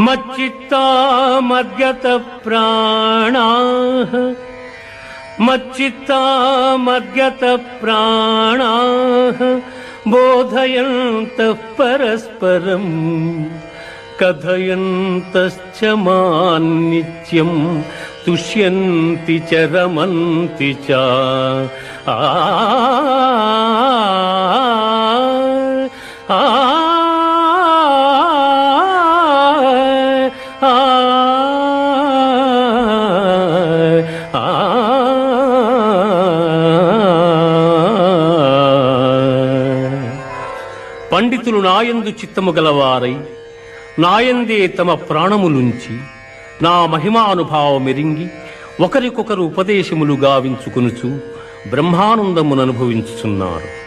मच्चित्ता मच्चित्ता मद्गतप्राणाः बोधयन्तः परस्परम् कथयन्तश्च मान्नित्यम् तुष्यन्ति च रमन्ति च। आ పండితులు నాయందు చిత్తము గలవారై నాయందే తమ ప్రాణములుంచి నా మహిమానుభావమెరింగి ఒకరికొకరు ఉపదేశములు గావించుకునుచు బ్రహ్మానందమును అనుభవించుచున్నారు